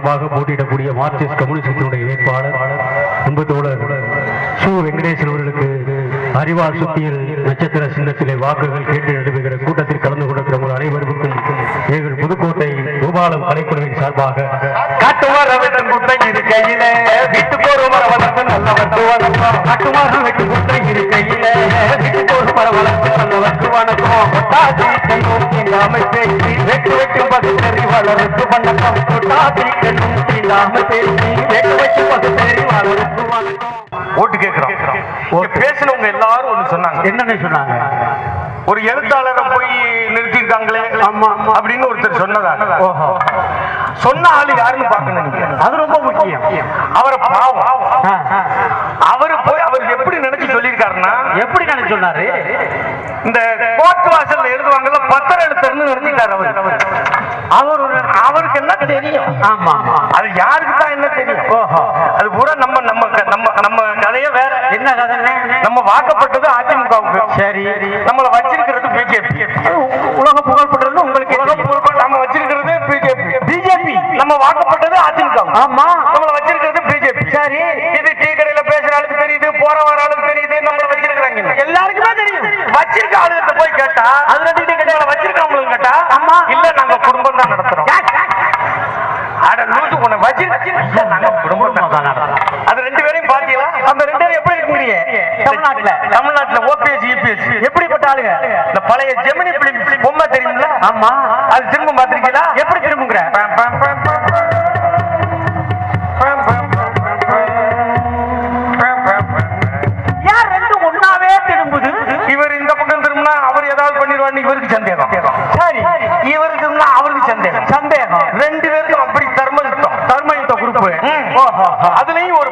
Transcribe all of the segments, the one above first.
சார்பாக போட்டியிடக்கூடிய மார்க்சிஸ்ட் கம்யூனிஸ்டினுடைய வேட்பாளர் கும்பத்தோழர் சு. வெங்கடேசன் அவர்களுக்கு அறிவால் சுத்தியல் நட்சத்திர சின்னத்திலே வாக்குகள் கேட்டு நடைபெறுகிற கூட்டத்தில் கலந்து கொண்டிருக்கிற உங்கள் அனைவருக்கும் எங்கள் புதுக்கோட்டை பூபாலம் கலைக்குழுவின் சார்பாக காட்டுவார் அவன் குட்டை இருக்கையில வீட்டுக்கு நல்ல வந்து வணக்கம் கட்டுமாறு வெட்டு குட்டை இருக்கையில வீட்டுக்கு ஒரு மரம் வளர்த்து நல்ல வந்து வணக்கம் கொட்டாதி கண்ணும் இல்லாம பேசி வெட்டு வெட்டு பகுத்தறி வளர்த்து வணக்கம் கொட்டாதி கண்ணும் இல்லாம பேசி வெட்டு வெட்டு பகுத்தறி வளர்த்து வணக்கம் ஓட்டு கேட்கிறோம். பேசினவங்க எல்லாரும் சொன்னாங்க. என்னன்னு சொன்னாங்க? ஒரு எழுத்தாளரை போய் நிறுத்திருக்காங்களே ஆமா. அப்படின்னு ஒருத்தர் சொன்னதாக ஓஹோ. சொன்ன ஆளு யாருன்னு பாக்கணும் நீங்க. அது ரொம்ப முக்கியம். அவரை பாவம். அவரு போய் அவர் எப்படி நினைச்சு சொல்லியிருக்காருன்னா எப்படி நினைச்சு சொன்னாரு? இந்த கோர்ட் வாசல்ல எழுதுவாங்கல்ல பத்திர எழுத்தர்னு நினைச்சிட்டாரு அவர். அவர் அவருக்கு என்ன தெரியும். ஆமா. அது யாருக்கு தான் என்ன தெரியும்? ஓஹோ. அது பூரா நம்ம நம்ம நம்ம நம்ம கதையே வேற. என்ன கதைன்னு? நம்ம வாக்கப்பட்டது அதிமுகவுக்கு. சரி. நம்மளை வச்சிருக்கிறது பிஜேபி. உலக புகழ் பெற்றது உங்களுக்கு நம்ம வச்சிருக்கிறது பிஜேபி. பிஜேபி. நம்ம வாக்கப்பட்டது அதிமுக. ஆமா. நம்மள வச்சிருக்கிறது பிஜேபி. சரி. இது டீ கடையில பேசுற ஆளுக்கு தெரியுது போற வர ஆளுக்கு தெரியுது நம்மள வச்சிருக்கிறாங்க. எல்லாருக்குமே தெரியும். வச்சிருக்க ஆளுகிட்ட போய் கேட்டா அது ரெண்டு டீ கடையில வச்சிருக்கவங்களுக்கு கேட்டா ஆமா. இல்ல நாங்க குடும்பம் தான் நடத்துறோம் அட லூசு உன்னை வச்சிருக்க இல்ல நாங்க குடும்பம் தான் நடத்துறோம் அது ரெண்டு பேரையும் பாத்தீங்களா அந்த ரெண்டு பேரும் எப்படி இருக்கிறீங்க தமிழ்நாட்டுல. தமிழ்நாட்டுல ஓபிஎஸ் எப்படிப்பட்ட ஆளுங்க இந்த பழைய ஜெமினி பிலிம் பொம்மை ஆமா அது திரும்ப பாத்திருக்கீங்களா எப்படி திரும்புங்கிற திரும்புது இவர் இந்த பக்கம் திரும்பினா அவர் ஏதாவது பண்ணிடுவான்னு இவருக்கு சந்தேகம் சரி இவருக்கு திரும்பினா அவருக்கு சந்தேகம் சந்தேகம் ரெண்டு பேருக்கும் அப்படி தர்மயுத்தம் தர்மயுத்த தர்ம குரூப் அதுலயும் ஒரு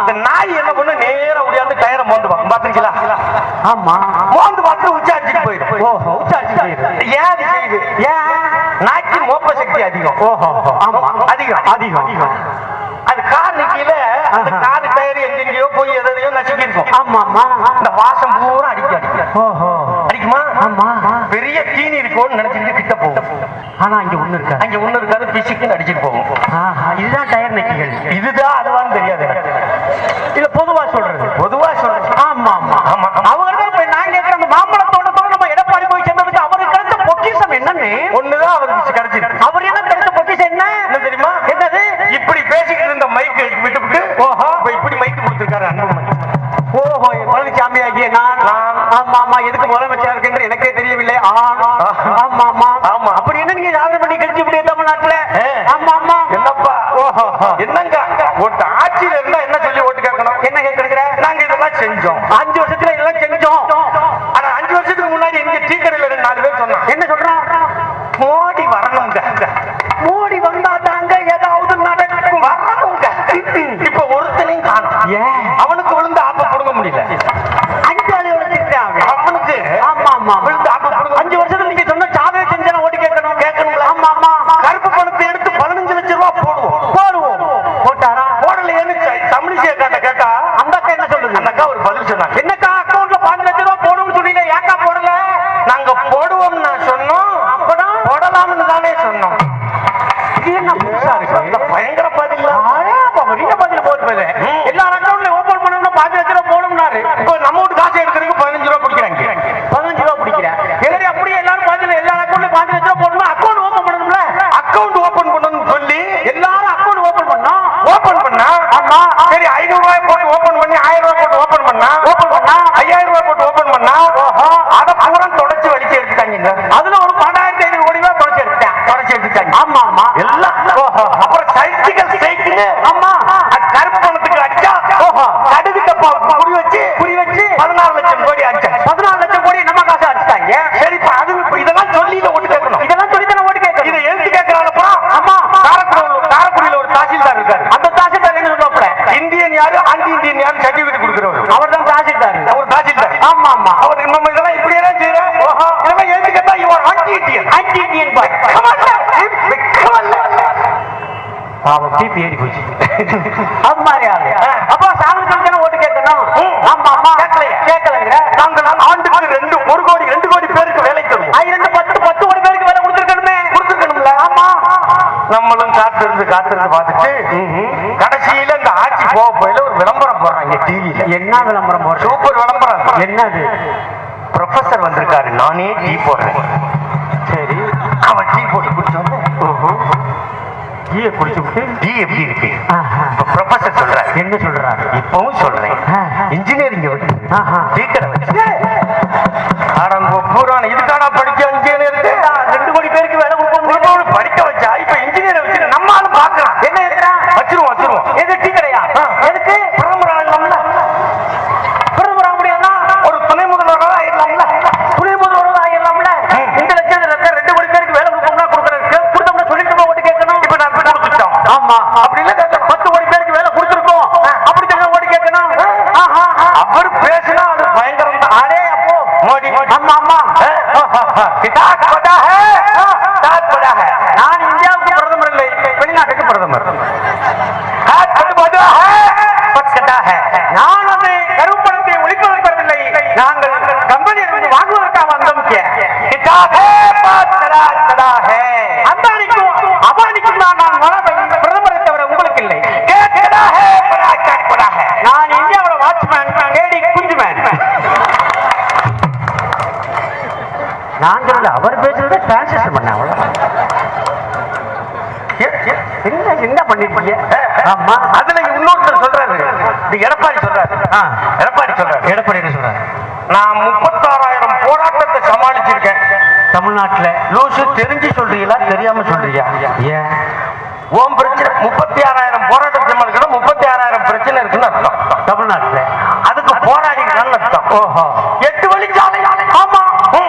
இந்த நாய் என்ன பண்ணு நேரா முடியாது டயரை மோந்து பார்க்கும். பாத்தீங்களா ஆமா. மோந்து பார்த்து உச்சாச்சிட்டு போயிடும். ஓஹோ உச்சாட்சி செய்யுது. ஏன் அது செய்யுது? ஏன்? நாய்க்கு மோப்ப சக்தி அதிகம். ஓஹோ ஆமா. அதிகம். அதிகம். அது கார் நிக்கையில அந்த ஆஹா. கார் டயர் எங்கெங்கயோ போய் எதையோ நசுக்கி இருக்கும் ஆமா ஆமா. இந்த வாசம் பூரா அடிக்கும். அடிக்கும் ஓஹோ. அடிக்குமா? ஆமா. பெரிய தீனி இருக்கும்னு நினைச்சிட்டு கிட்ட போகும். ஆனா ஒண்ணு இருக்கா அங்க ஒண்ணு இருக்காது பிசுக்குன்னு அடிச்சிட்டு போகும். இதுதான் டயர் நக்கிகள். இதுதான் அதுவான்னு தெரியாது எனக்கு இல்ல பொதுவா சொல்றது பொதுவா சொல்றேன் ஆமா ஆமா ஆமா. அவங்க தான் இப்ப நான் கேக்குற அந்த மாம்பழ தோட்டத்தோட நம்ம எடப்பாடி போய் சேர்ந்ததுக்கு அவருக்கு கிடைச்ச பொக்கிஷம் என்னன்னு ஒண்ணுதான் அவருக்கு கிடைச்சிருக்கு அவர் என்ன கிடைச்ச பொக்கிஷம் என்ன என்ன தெரியுமா என்னது இப்படி பேசிக்கிட்டு இருந்த மைக்கு விட்டுவிட்டு ஓஹோ. இப்ப இப்படி மைக்கு கொடுத்திருக்காரு அன்புமணி ஓஹோ பழனிசாமி ஆகிய நான். ஆமா ஆமா எதுக்கு முதலமைச்சர் இருக்குன்னு எனக்கே தெரியவில்லை ஆண் ஆமா ஆமா ஆமா. அப்படி என்ன நீங்க சாதனை பண்ணி கழிச்சு இப்படி தமிழ்நாட்டுல ஏ. ஆமா ஆமா என்னப்பா ஓஹோ என்னங்க ஓட்டு ஆட்சியில இருந்தா என்ன சொல்லி ஓட்டு கேட்கணும் என்ன கேட்கிற நாங்க இதெல்லாம் செஞ்சோம் அஞ்சு வருஷத்துல இதெல்லாம் செஞ்சோம் ஆனா அஞ்சு வருஷத்துக்கு முன்னாடி எங்க டீ கடையில ரெண்டு நாலு பேர் சொன்னாங்க என்ன சொல்றான் மோடி வரணுங்க மோடி வந்தா தாங்க ஏதாவது நடக்கும் வரணுங்க இப்ப ஒருத்தனையும் காணும் ஏன் அவனுக்கு விழுந்து ஆப்ப புடுங்க முடியல அஞ்சு ஆளுகளை திட்டாங்க அவனுக்கு ஆமா ஆமா விழுந்து ஆப்ப புடுங்க அஞ்சு வருஷத்துல நீங்க சொன்ன சாதனை செஞ்சா ஓடி கேட்கணும் கேட்கணுங்களா? ஆமா ஆமா கருப்பு பணத்தை எடுத்து பதினஞ்சு லட்சம் ரூபாய் போடுவோம் போடுவோம் போட்டாரா போடலையேன்னு தமிழிசை கேட்ட கேட்டா அந்த அக்கா என்ன சொல்லுது அந்த அக்கா ஒரு பதில் சொன்னாங்க என்னக்கா அக்கௌண்ட்ல பாஞ்சு லட்சம் ரூபாய் ஓட்டுனா அதை பூரா தொடச்சு வலிச்சு எடுத்துட்டாங்க அதுல ஒரு பன்னெண்டாயிரத்தி ஐநூறு கோடி ரூபாய் தொடச்சு எடுத்துட்டான் தொடச்சு எடுத்துட்டாங்க ஆமா ஆமா எல்லாம் அப்புறம் சைக்கிள் ஆமா அது கருப்பு பணத்துக்கு அடிச்சா கடுகு டப்பா குறி வச்சு குறி வச்சு பதினாறு லட்சம் கோடி அடிச்சா பதினாறு லட்சம் கோடி நம்ம காசு அடிச்சிட்டாங்க? சரி இப்ப அது இதெல்லாம் சொல்லி இதை ஓட்டு கேட்கணும். இதெல்லாம் சொல்லி தானே ஓட்டு கேட்கணும்? இதை எழுதி கேட்கறாங்கப்பா ஆமா காரக்குடியில் காரக்குடியில ஒரு தாசில்தார் இருக்காரு. அந்த தாசில்தார் என்ன சொல்லுவாப்ல இந்தியன் யாரு? ஆன்டி இந்தியன் யாரு சர்டிபிகேட் கொடுக்குறவர். அவர் தான் தாசில்தார். அவர் தாசில்தார். ஆமா ஆமா. அவர் நம்ம இதெல்லாம் இப்படி எல்லாம் செய்யறோம் இதெல்லாம் எழுதி கேட்டா இவன் anti Indian anti Indian boy பாவம். பிபி ஏறி போச்சு. அது மாதிரி ஆளு. அப்போ சாமி சமைச்சன ஓட்டு கேட்கணும் ஆமா ஆமா கேட்கலையா? கேட்கலங்க நாங்கள் ஆண்டுக்கு ரெண்டு ஒரு கோடி ரெண்டு கோடி பேருக்கு வேலை தருவோம். ரெண்டு பத்து பத்து கோடி பேருக்கு வேலை கொடுத்துருக்கணுமே. கொடுத்துருக்கணும்ல. ஆமா. நம்மளும் காத்திருந்து காத்திருந்து பார்த்துட்டு கடைசியில இந்த ஆட்சி போக போயில ஒரு விளம்பரம் போடுறாங்க டிவியில என்ன விளம்பரம் போடுற சூப்பர் விளம்பரம். என்னது? ப்ரொஃபசர் வந்திருக்காரு. நானே டீ போடுறேன். சரி. அவன் டீ போட்டு குடிச்சோன்னு. டீயை குடிச்சு விட்டு டீ எப்படி இருக்கு? இப்ப ப்ரொஃபசர் சொல்றாரு. என்ன சொல்றாரு? இப்பவும் சொல்றேன். இன்ஜினியரிங் விட்டு டீ கடை வச்சு. பூரான இதுக்கான படிக்க இன்ஜினியர் ரெண்டு கோடி பேருக்கு வேலை கொடுப்போம். படிக்க வச்சா இப்ப இன்ஜினியர் வச்சு நம்ம ஆளு பாக்குறான் என்ன வச்சிருவோம் வச்சிருவோம். எதுக்கு பிரதமர் ஆகலாம்ல பிரதமர் ஆக முடியாதுன்னா ஒரு துணை முதல்வராக ஆயிடலாம்ல துணை முதல்வராக ஆயிடலாம்ல இந்த லட்சம் லட்சம் ரெண்டு கோடி பேருக்கு வேலை கொடுப்போம்னா கொடுக்குறதுக்கு கொடுத்தோம்னா சொல்லிட்டு ஓட்டு கேட்கணும் இப்ப நான் கொடுத்துட்டோம் ஆமா. அப்படி இல்ல கேட்கணும் பத்து கோடி பேருக்கு வேலை கொடுத்துருக்கோம். அப்படி தானே ஓட்டு கேட்கணும்? அவர் பேசினா அது பயங்கரம் தான் அப்போ மோடி ஆமா ஆமா. என்ன என்ன பண்ணிருப்பீங்க ஆமா. அதுல இன்னொருத்தர் சொல்றாரு. இது எடப்பாடி சொல்றாரு. எடப்பாடி சொல்றாரு. எடப்பாடி என்ன சொல்றாரு? நான் முப்பத்தாறாயிரம் போராட்டத்தை சமாளிச்சிருக்கேன். தமிழ்நாட்டுல. லூசு தெரிஞ்சு சொல்றீங்களா? தெரியாம சொல்றீங்க. ஏன்? ஓம் பிரச்சனை முப்பத்தி ஆறாயிரம் போராட்டம் சமாளிக்கணும். முப்பத்தி ஆறாயிரம் பிரச்சனை இருக்குன்னு அர்த்தம். தமிழ்நாட்டுல. அதுக்கு போராடிக்கலாம்னு அர்த்தம். ஓஹோ. எட்டு வழிச்சாலை ஆமா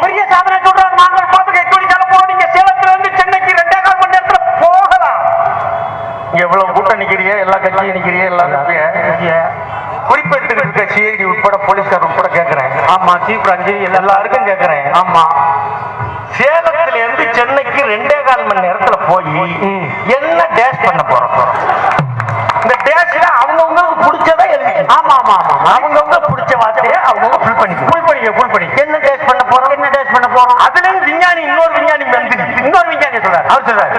பெரிய சாதனை சொல்றாரு நாங்கள் பார்த்து எட்டு வழிச்சாலை போனீங்க சேலத்துல இருந்து சென்னைக்கு ரெண்டே கால் மணி நேரத்துல போகலாம் எவ்வளவு கூட்டம் நிக்கிறிய எல்லா கட்சியும் நிக்கிறிய எல்லா குறிப்பிட்டு இருக்க சிஐடி உட்பட போலீஸ்கார் உட்பட கேட்கிறேன். ஆமா சீப் அஞ்சு எல்லாருக்கும் கேட்கிறேன். ஆமா. சேலத்துல இருந்து சென்னைக்கு ரெண்டே கால் மணி நேரத்துல போய் என்ன டேஷ் பண்ண போறோம்? இந்த டேஷ்ல அவங்கவுங்களுக்கு பிடிச்சதா எழுதி. ஆமா ஆமா ஆமா அவங்கவுங்க பிடிச்ச வார்த்தையை அவங்கவுங்க ஃபுல் பண்ணி ஃபுல் பண்ணிக்க ஃபுல் பண்ணி என்ன டேஷ் பண்ண போறோம்? என்ன டேஷ் பண்ண போறோம்? அதுல விஞ்ஞானி இன்னொரு விஞ்ஞானி வந்து இன்னொரு விஞ்ஞானி சொல்றாரு. அவர் சொல்றாரு.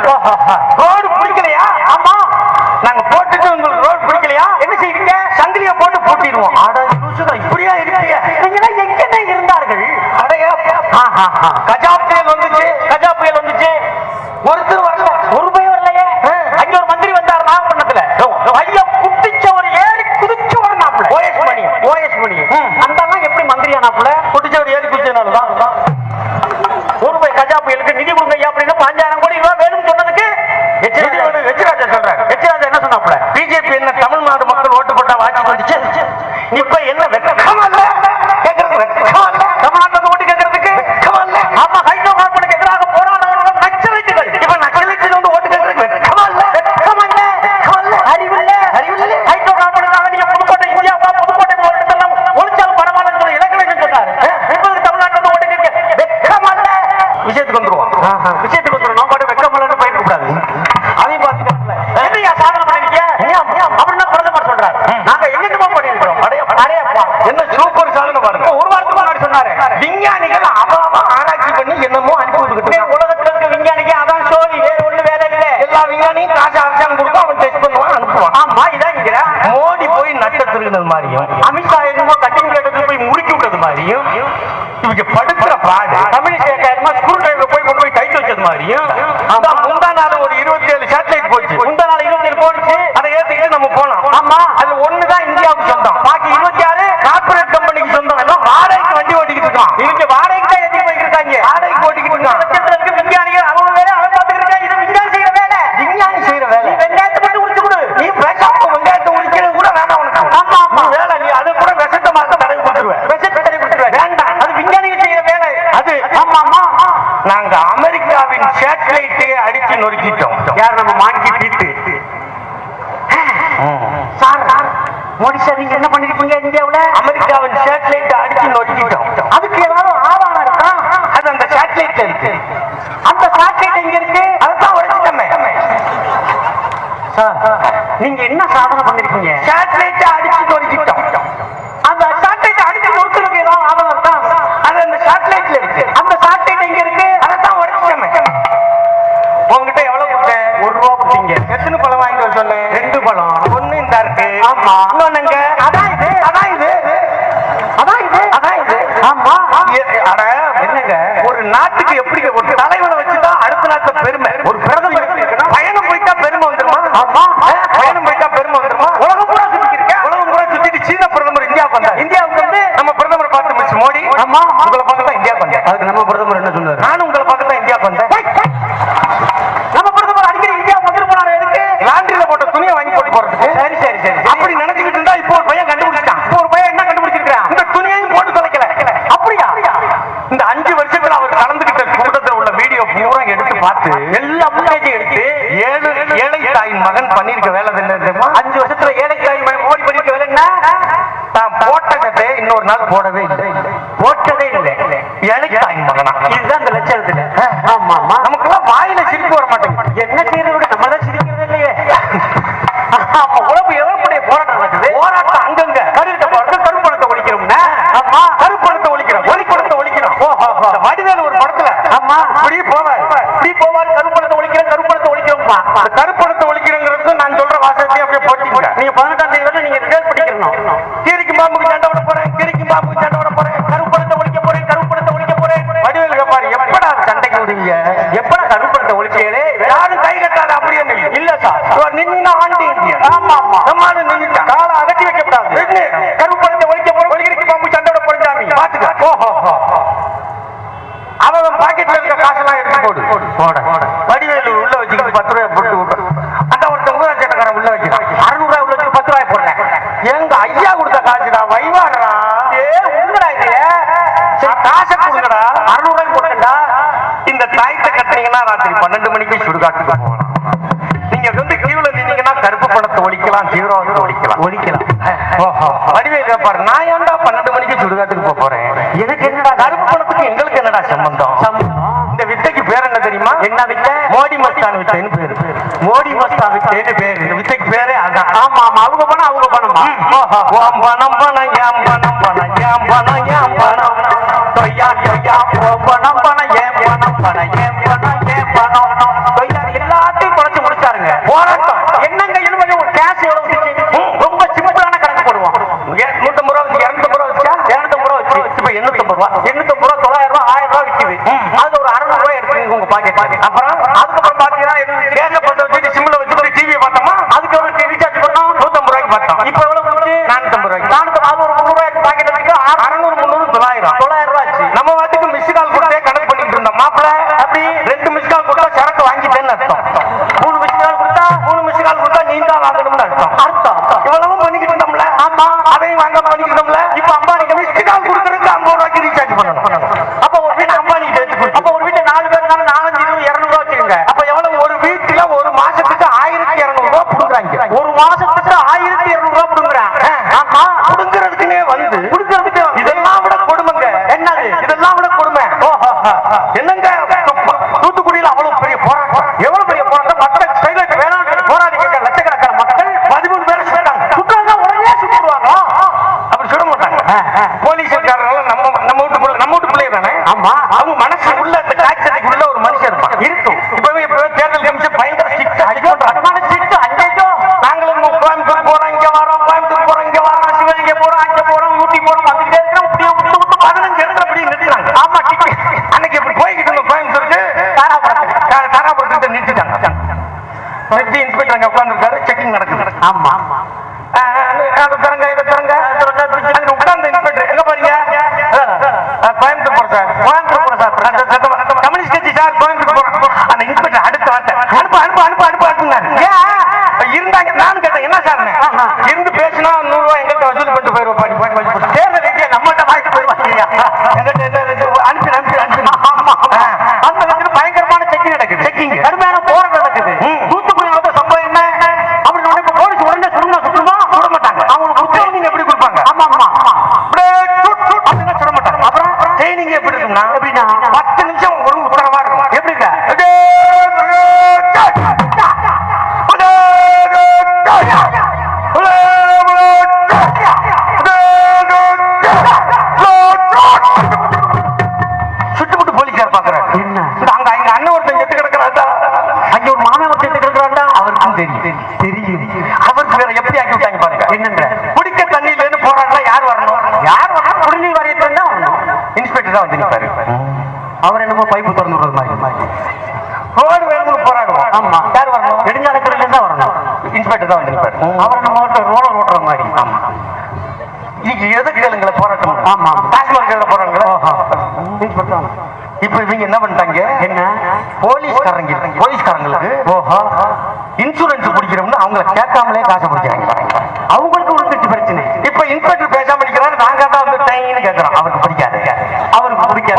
கஜா புயல் வந்துச்சு. கஜா புயல் வந்துச்சு. ஒருத்தர் வரல. ஒரு பையன் வரலையே. அங்க ஒரு மந்திரி வந்தார் நாகப்பட்டினத்துல. ஐயா குட்டிச்ச ஒரு ஏறி குதிச்சு வரனாப்ல ஓஎஸ் மணி. ஓஎஸ் மணி. அந்த எப்படி மந்திரி ஆனாப்ல குட்டிச்ச ஒரு ஏறி குதிச்சனால தான். ஒரு பை கஜா புயலுக்கு நிதி கொடுங்க ஐயா அப்படின்னு பாஞ்சாயிரம் கோடி ரூபாய் வேணும்னு சொன்னதுக்கு எச்ராஜா சொல்றாரு. எச்ராஜா என்ன சொன்னாப்ல பிஜேபி என்ன தமிழ்நாடு மக்கள் ஓட்டு போட்டா வாட்சி வந்துச்சு. இப்ப என்ன வெக்கமா இல்ல கேக்குறது வெக்கமா இல்ல தமிழ்நாட்டுல ஓட்டு கேக்குறதுக்கு வெக்கமா இல்ல ஆமா ஹைட்ரோ கார்பனுக்கு எதிராக போராடுறவங்க நக்சலைட்டுகள் இப்ப நக்சலைட்டுல வந்து ஓட்டு கேக்குறதுக்கு வெக்கமா இல்ல வெக்கமா இல்ல வெக்கமா இல்ல அறிவு இல்ல அறிவு இல்ல ஹைட்ரோ கார்பனுக்காக நீங்க புதுக்கோட்டை இந்தியாவா புதுக்கோட்டை மாவட்டத்தெல்லாம் ஒளிச்சாலும் பரவாயில்லன்னு சொல்லி இலக்கணம் சொன்னாரு இப்ப தமிழ்நாட்டுல வந்து ஓட்டு கேட்க வெக்கமா இல்ல விஷயத்துக்கு வந்துருவோம் விஷயத்துக்கு வந்துருவோம் நம்ம பாட்டு வெக்கமா இல்லன்னு போயிட்டு கூடாது அதையும் பார்த்துக்கல என்னையா சாதனை பண்ணிருக்கீங்க அப்படின்னா பிரதமர் சொல்றாரு நாங்க என்னென்னமோ பண்ணிருக்கோம் அடையப்பா என்ன சூப்பர் சாதனை பாருங்க ஒரு வாரத்துக்கு முன்னாடி சொன்னாரு விஞ்ஞானிகள் அவாவா ஆராய்ச்சி பண்ணி என்னமோ அனுப்பி விட்டுக்கிட்டு உலகத்துல இருக்க விஞ்ஞானிக்கு அதான் சோழி வேற ஒண்ணு வேலை இல்ல எல்லா விஞ்ஞானியும் காசு அரசாங்கம் கொடுக்கும் அவன் டெஸ்ட் பண்ணுவான் அனுப்புவான் ஆமா இதான் இங்க மோடி போய் நட்ட திருகினது மாதிரியும் அமித்ஷா என்னமோ கட்டிங் கேட்டது போய் முறுக்கி விட்டது மாதிரியும் இவங்க படுத்துற பாடு தமிழிசை என்னமோ ஸ்க்ரூ டிரைவர் போய் கொண்டு போய் கைட்டு வச்சது மாதிரியும் அதான் முந்தா நாள் ஒரு இருபத்தி ஏழு சேட்டலைட் போச்சு. முந்தா நாள் இருபத்தி ஏழு போச்சு அதை ஏத்துக்கிட்டு நம்ம போனோம். ஆமா அது ஒண்ணுதான் இந்தியா நாங்க அமெரிக்காவின் சேட்டலைட்டே அடிச்சு நொறுக்கிட்டோம். யார் நம்ம monkey beat sir Modi sir நீங்க என்ன பண்ணிருக்கீங்க இந்தியாவுல? அமெரிக்காவின் சேட்டலைட் அடிச்சு நொறுக்கிட்டோம். அதுக்கு ஏதாவது ஆதாரம் இருக்கா? அது அந்த சேட்டலைட் இருக்கு. அந்த சேட்டலைட் எங்க இருக்கு. அதான் உடைச்சிட்டமே. நீங்க என்ன சாதனை பண்ணிருக்கீங்க? சேட்டலைட் அடிச்சு நொறுக்கிட்டோம். நாட்டுக்கு எப்படி ஒரு தலைவனை வச்சுதான் அடுத்த நாட்டு பெருமை. ஒரு மகனா போடவே இல்லை. போட்டதே இல்லை. எனக்கு மகனா இதுதான் அந்த லட்சணத்துல. ஆமா நமக்கு எல்லாம் வாயில சிரிப்பு வர மாட்டேங்குது. என்ன செய்யறது போடு. போட. வடிவேலு உள்ள வச்சுக்கிட்டு பத்து ரூபாய் போட்டு விட்டோம் அந்த ஒருத்த ஊராட்சக்காரன் உள்ள வச்சு அறுநூறு ரூபாய் உள்ள பத்து ரூபாய் போடுறேன். எங்க ஐயா கொடுத்த காசுடா வைவாடா உங்கடா இது. சரி அறுநூறு ரூபாய் போடுறா இந்த தாயத்தை கட்டினீங்கன்னா ராத்திரி பன்னெண்டு மணிக்கு சுடுகாட்டுக்கு போகலாம். நீங்க வந்து கீழே நின்னீங்கன்னா கருப்பு பணத்தை ஒழிக்கலாம் தீவிரவாதத்தை ஒழிக்கலாம். ஒழிக்கலாம். வடிவேல் கேட்பாரு நான் ஏன்டா பன்னெண்டு மணிக்கு சுடுகாட்டுக்கு போறேன்? எனக்கு என்னடா கருப்பு பணத்துக்கு எங்களுக்கு என்னடா சம்பந்தம். தெரியுமா? என்ன வித்தை? மோடி மஸ்தான் வித்தைன்னு பேரு. மோடி மஸ்தான் வித்தைன்னு பேரு. இந்த வித்தைக்கு பேரு அதான். ஆமா ஆமா. அவங்க பணம் அவங்க பணமா ஓம் பணம் பணம் ஏம் பணம் பணம் ஏம் பணம் ஏம் பணம். பணம் பணம் அங்க உட்காந்து செக்கிங் நடக்கும். ஆமா ஆமா. எப்படி இருக்கும்னா எப்படின்னா அவர் நம்ம ரோலர் ஓட்டுற மாதிரி. ஆமா இன்னைக்கு எதுக்கு கேளுங்கள போராட்டம். ஆமா. டாஸ்மாக் போறாங்களா இப்ப இவங்க என்ன பண்ணிட்டாங்க? என்ன? போலீஸ்காரங்க போலீஸ்காரங்களுக்கு ஓஹோ. இன்சூரன்ஸ் பிடிக்கிறோம்னு அவங்கள கேட்காமலே காசு பிடிக்கிறாங்க. அவங்களுக்கு உடுத்துச்சு பிரச்சனை. இப்ப இன்ஸ்பெக்டர் பேசாம நிக்கிறாரு நாங்க தான் வந்து டைன்னு கேக்குறோம் அவருக்கு பிடிக்காது. அவருக்கு பிடிக்காது.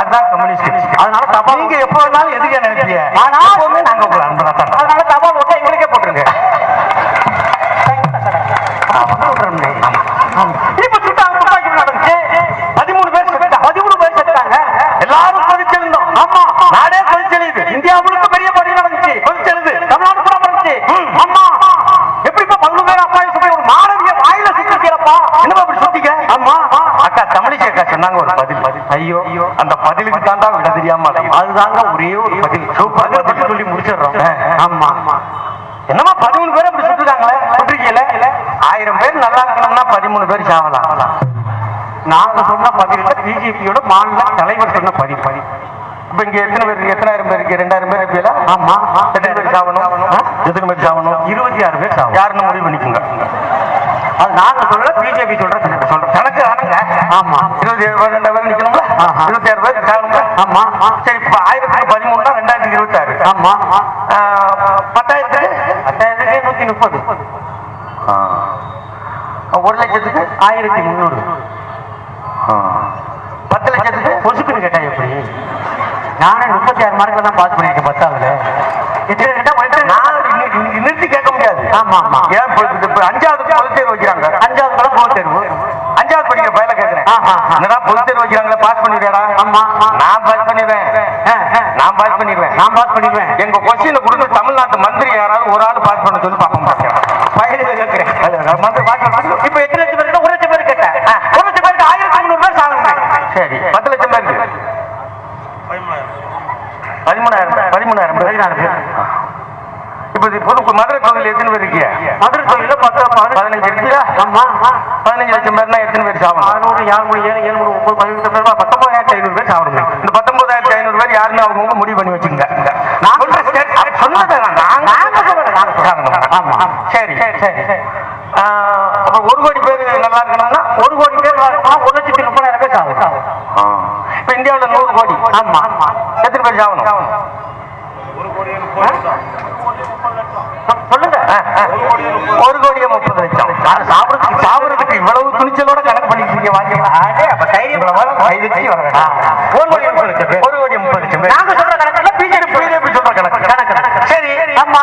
அதுதான் கம்யூனிஸ்ட். அதனால தபால் நீங்க எப்ப வேணாலும் எதுக்கு நினைப்பீங்க ஆனா நாங்க உங்களை அன்புதான் தரோம். அதனால தபால் ஓட்ட எங்களுக்கே போட்டுருங்க இப்ப சுட்டாங்க துப்பாக்கி நடந்துச்சு பதிமூணு பேர் செத்தாங்க பதிமூணு பேர் செத்தாங்க எல்லாரும் கொதிச்சிருந்தோம் ஆமா நாடே கொதிச்செழுது இந்தியா முழுக்க பெரிய படி நடந்துச்சு கொதிச்செழுது தமிழ்நாடு கூட நடந்துச்சு ஆமா எப்படிப்பா பதிமூணு பேர் அப்பா சொல்லி ஒரு மாணவிய வாயில சுத்திக்கிறப்பா என்னமா அப்படி சுத்திக்க ஆமா அக்கா தமிழிசை அக்கா சொன்னாங்க ஒரு பதில். பதில் ஐயோ அந்த பதிலுக்கு தாண்டா விட தெரியாம. அதுதாங்க ஒரே ஒரு பதில். சூப்பரா சொல்லி முடிச்சிடுறோம். ஆமா. என்னமா பதிமூணு பேர் அப்படி ஆயிரம் பேர் நல்லா இருக்கணும்னா பதிமூணு பேர் சாவலாம். நாங்க சொன்ன பதில் பிஜேபியோட மாநில தலைவர் சொன்ன பதில். பதில் இப்ப இங்க எத்தனை பேர்? எத்தனாயிரம் பேர் இருக்கு? ரெண்டாயிரம் பேர் இருப்பீங்களா ஆமா. எத்தனை பேர் சாவணும்? ஆ? எத்தனை பேர் சாவணும்? இருபத்தி ஆறு பேர் யாருன்னு முடிவு பண்ணிக்கோங்க. அது நாங்க சொல்லல பிஜேபி சொல்ற கணக்கு சொல்றோம் கணக்கு ஆனுங்க ஆமா. இருபத்தி ஏழு பேர் ரெண்டாயிரம் நிக்கணும்ல. இருபத்தி ஆறு பேர் சாகணும்ல ஆமா. சரி இப்ப ஆயிரத்துக்கு பதிமூணுனா ரெண்டாயிரத்துக்கு இருபத்தி ஆறு ஆமா பத்தாயிரத்துக்கு? பத்தாயிரத்துக்கு நூத்தி முப்பது. ஒரு லட்சத்துக்கு ஆயிரத்தி முந்நூறு. பத்து லட்சத்துக்கு பொசுக்குன்னு கேட்டா எப்படி? நானே முப்பத்தி ஆறு மார்க்கில் தான் பாஸ் பண்ணிருக்கேன் பத்தாவதுல. எத்தனை கேட்டா ஆமா, ஆமா. ஏன் அஞ்சாவது பொது தேர்வு வைக்கிறாங்க. அஞ்சாவது போக தேர்வு. அஞ்சாவது படிக்கிற பையல கேக்குறேன். என்னடா பொது தேர்வு வைக்கிறாங்களே பாஸ் பண்ணிடுறா ஆமா. நான் பாஸ் பண்ணிடுவேன். நான் பாஸ் பண்ணிடுவேன். நான் பாஸ் பண்ணிடுவேன். எங்க கொஸ்டினை கொடுத்து தமிழ்நாட்டு மந்திரி யாராவது ஒரு ஆள் பாஸ் பண்ண சொல்லி பார்ப்போம். பையனுக்கு கேட்கிறேன் மந்திரி பாஸ் பண்ண இப்ப எத்தனை லட்சம் பேருக்கு ஒரு லட்சம் பேர் கேட்டேன். ஒரு லட்சம் பேருக்கு ஆயிரத்தி முந்நூறு பேர் சரி. பத்து லட்சம் பேருக்கு. பதிமூணாயிரம். பதிமூணாயிரம் பேர் பதினாறு பேர். இப்ப பொது மதுரை தொகுதியில் எத்தனை பேர் இருக்கீங்க? மதுரை தொழில பத்து பதினஞ்சு இருக்குதா? ஆமா. பதினஞ்சு லட்சம் பேர்னா எத்தனை பேர் சாவணும் அறுநூறு ஏழு மணி ஏழு ஏழு மணி ஒன்பது பதினெட்டு பேர் பத்தொன்பதாயிரத்தி ஐநூறு பேர் சாப்பிடுங்க இந்த பத்தொன்பதாயிரத்தி ஐநூறு பேர் யாருன்னு அவங்க முடிவு பண்ணி வச்சுங்க. சரி சரி அப்ப ஒரு கோடி பேர் நல்லா இருக்கணும்னா ஒரு கோடி பேர் வரணும்னா ஒரு லட்சத்தி முப்பதாயிரம் பேர் சாகும் இப்ப இந்தியாவுல நூறு கோடி. ஆமா எத்தனை பேர் சாவணும் சொல்லுங்க. ஒரு கோடியே முப்பது லட்சம். நான் சாப்பிடுறதுக்கு சாப்பிடுறதுக்கு இவ்வளவு துணிச்சலோட கணக்கு பண்ணிருக்கீங்க வாங்கிக்கலாம் அப்ப தைரியம் கைதுக்கு வர வேண்டாம். ஒரு கோடி முப்பது லட்சம். ஒரு கோடி முப்பது லட்சம். பேர் நாங்க சொல்ற கணக்குல பிஜேபி பிஜேபி சொல்ற கணக்கு. கணக்கு. சரி ஆமா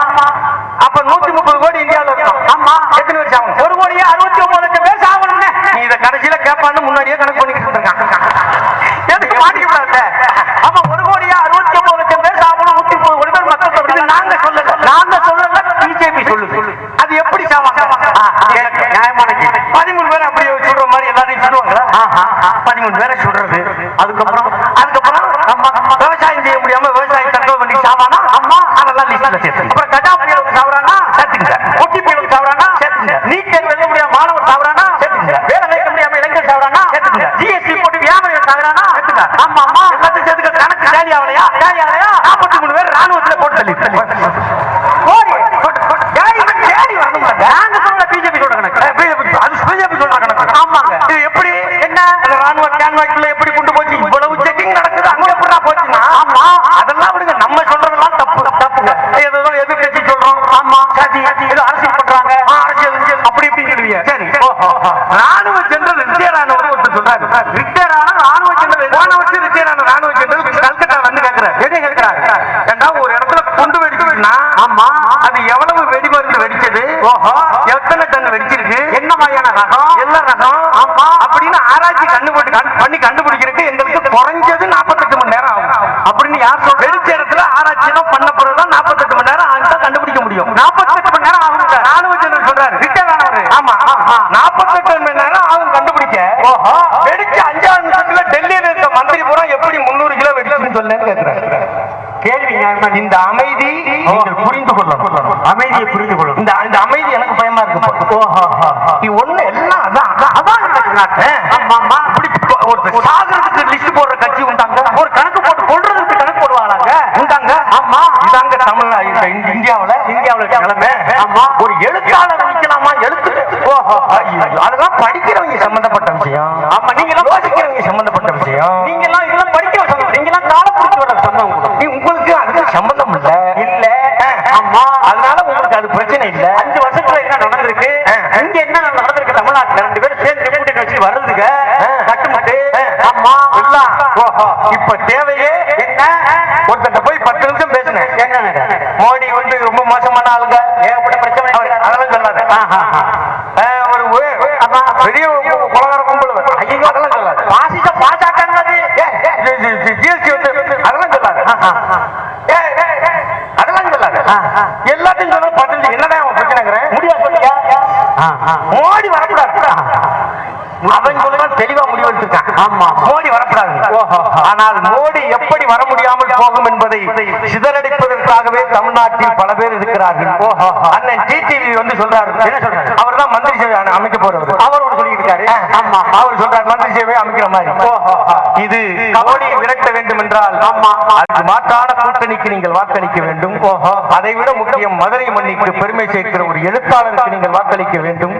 அப்ப நூத்தி முப்பது கோடி இந்தியாவுல இருக்கும் ஆமா எத்தனை பேர் சாவணும் ஒரு கோடியே அறுபத்தி ஒன்பது லட்சம் பேர் சாகணும்னு நீ இத கடைசியில கேட்பான்னு முன்னாடியே கணக்கு பண்ணிக்கிட்டு இருக்கான் எதுக்கு மாட்டிக்க கூடாது ஆமா ஒரு கோடியே அறுபத்தி ஒன்பது லட்சம் பேர் சாகணும் நூத்தி முப்பது கோடி பேர் மக்கள் தொகை. இது நாங்க சொல்லல. நாங்க சொல்லல பிஜேபி சொல்லுது அது எப்படி சாவாங்க ஆ, ஆ. எனக்கு நியாயமான கேள்வி. பதிமூணு பேர் அப்படியே சுடுற மாதிரி எல்லாரையும் சுடுவாங்களா ஆஹா. பதிமூணு பேரை சுடுறது அதுக்கப்புறம் அதுக்கப்புறம் விவசாயம் செய்ய முடியாம விவசாயம் தற்கொலை பண்ணி சாவானா அம்மா அதெல்லாம் லிஸ்ட்ல சேர்த்து அப்புறம் கஜா புயலுக்கு சாவறானா சேர்த்துங்க கொட்டி புயலுக்கு சாவறானா சேர்த்துங்க. நீட் தேர்வு எழுத முடியாம மாணவர் சாவறானா சேர்த்துங்க. வேலை வைக்க முடியாம இளைஞர் சாவறானா சேர்த்துங்க. ஜிஎஸ்டி போட்டு வியாபாரம் சாகுறானா சேர்த்துங்க. ஆமா ஆமா எல்லாத்தையும் சேர்த்துக்க கணக்கு ஜாலி ஆகலையா ஜாலி ஆகலையா நாற்பத்தி மூணு பேர் ராணுவத்துல போட்டு தள்ளி கோடி ஜாலி வரணும் நாங்க சொல்ற பிஜேபி சொல்ற கணக்கு பிஜேபி அது பிஜேபி சொல்ற கணக்கு ஆமாங்க. இது எப்படி என்ன? அந்த ராணுவ கேன்வாய்க்குள்ள எப்படி கொண்டு போச்சு இவ்வளவு செக்கிங் நடக்குது அங்க எப்படா போச்சுன்னா ஆமா. அதெல்லாம் விடுங்க நம்ம சொல்றதெல்லாம் தப்பு தப்புங்க ஏதோ எதிர்கட்சி சொல்றோம் ஆமா. சதி ஏதோ அரசியல் பண்றாங்க ஆ, அரசியல் அரசியல் அப்படி இப்படின்னு சொல்லுவீங்க சரி ராணுவ ஜெனரல் ரிட்டையர் ஆனவர் ஒருத்தர் சொல்றாரு. ரிட்டையர் ஆன ராணுவ ஜெனரல் போன வருஷம் ரிட்டையர் ஆன ராணுவ ஜெனரல் கல்கட்டா வந்து கேக்குறாரு. எதை கேக்குறாரு? ஏண்டா ஒரு இடத்துல குண்டு வெடிக்குதுன்னா ஆமா. அது எவ்வளவு வெடிமருந்து வெடிச்சது? ஓஹோ. எத்தனை டன் வெடிச்சிருக்கு? என்ன மாதிரியான ரகம்? என்ன ரகம்? ஆமா. அப்படின்னு ஆராய்ச்சி கண்டுபிடி கண்- பண்ணி கண்டுபிடிக்கிறதுக்கு யார் சொல்றா? வெடிச்ச இடத்துல ஆராய்ச்சி எல்லாம் பண்ண பிறகுதான் நாற்பத்தெட்டு மணி நேரம் ஆகிட்டா கண்டுபிடிக்க முடியும். நாற்பத்தெட்டு மணி நேரம் ஆகுங்க ராணுவ சொல்றாரு. ரிட்டையர் ஆனவரு ஆமா நாற்பத்தெட்டு மணி நேரம் ஆகும் கண்டுபிடிக்க ஓஹோ. வெடிச்ச அஞ்சாறு நிமிஷத்துல டெல்லியில இருக்க மந்திரி பூரா எப்படி முந்நூறு கிலோ வெடிச்சுன்னு சொல்லேன்னு கேக்குறாரு கேள்வி நியாயமா நீ- இந்த அமைதி நீங்கள் புரிந்து கொள்ளணும். அமைதியை புரிந்து கொள்ளும் இந்த இந்த அமைதி எனக்கு பயமா இருக்கு. நீ ஒண்ணு எல்லாம் அதான் அதான் அதான் நடக்குது நாட்டு. ஆமா ஆமா. இப்படி போ- ஒருத்தர் சாகிறதுக்கு லிஸ்ட் போடுற கட்சி உண்டாங்க. ஒரு கணக்கு போட்டு கொள்றதுக்கு கணக்கு போடுவாங்களாங்க உண்டாங்க. ஆமா. இதாங்க இந்த இந்தியாவுல இந்தியாவுல நிலைமை. ஆமா. ஒரு எழுத்தாளர் நிக்கலாமா? எழுத்து. அதெல்லாம் படிக்கிறவங்க சம்பந்தப்பட்ட விஷயம். ஆமா நீங்க எல்லாம் யோசிக்கிறவங்க சம்பந்தப்பட்ட விஷயம் நீங்க எல்லாம் இதெல்லாம் படிக்கிற சம்பவம் நீங்க எல்லாம் காலம் பிடிச்சி வர சம்பவம் கூட. நீ உங்களுக்கு அதுக்கு சம்பந்தம் இல்ல இல்ல ஆமா அதனால உங்களுக்கு அது பிரச்சனை இல்ல. அஞ்சு வருஷத்துல என்ன நடந்திருக்கு? இங்க என்ன நடந்திருக்கு? தமிழ்நாட்டுல ரெண்டு பேரும் சேர்ந்து டெபுட்டி வச்சு வர்றதுக்கு கட்டுமட்டு. ஆமா. எல்லாம் இப்ப தேவையே என்ன? ஒருத்தட்ட போய் பத்து நிமிஷம் பேசினேன். மோடி வந்து ரொம்ப மோசமான ஆளுங்க. ஏகப்பட்ட பிரச்சனை அதெல்லாம் சொல்லாத ஆஹா. அஹ், ஒரு ஒ- பெரிய கொலகார கும்பல் ஐயோ அதெல்லாம் சொல்லாது பாசிச பாஜக ஜிஎஸ்டி வந்து அதெல்லாம் சொல்லாது ஏய், ஏய், ஏய், அதெல்லாம் சொல்லாது எல்லாத்தையும் சொல்ல பத்து நிமிஷம் என்னதான் அவன் பிரச்சனைங்கிறேன் முடியா சொல்லியா மோடி வரக்கூடாது அவன் சொல்லலாம் தெளிவா முடிவெடுத்திருக்கான் ஆமா. மோடி வரக்கூடாது ஆனால் மோடி எப்படி வர முடியாமல் போகும் என்பதை சிதறடிப்பதற்காகவே தமிழ்நாட்டில் பல பேர் இருக்கிறார்கள். அண்ணன் டிடிவி வந்து சொல்றாரு. என்ன சொல்றாரு? அவர் தான் மந்திரி சேவை அமைக்க போறவர். அவர் ஒன்று ஆமா. அவர் சொல்றார் மந்திரி சேவை அமைக்கிற மாதிரி. இது மோடியை விரட்ட வேண்டும் என்றால். அதுக்கு மாற்றான கூட்டணிக்கு நீங்கள் வாக்களிக்க வேண்டும். அதை விட முக்கியம் மதுரை மண்ணிற்கு பெருமை சேர்க்கிற ஒரு எழுத்தாளருக்கு நீங்கள் வாக்களிக்க வேண்டும்.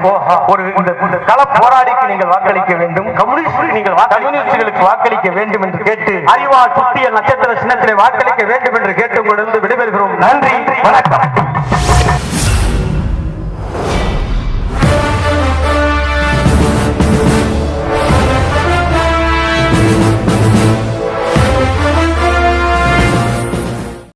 ஒரு கள போராளிக்கு நீங்கள் வாக்களிக்க வேண்டும். கம்யூனிஸ்டுக்கு நீங்கள் கம்யூனிஸ்டுகளுக்கு வாக்களிக்க வேண்டும் என்று கேட்டு அறிவால் சுட்டிய நட்சத்திர சின்னத்திலே வாக்களிக்க வேண்டும் என்று கேட்டு உங்களிடம் விடைபெறுகிறோம். நன்றி. வணக்கம்.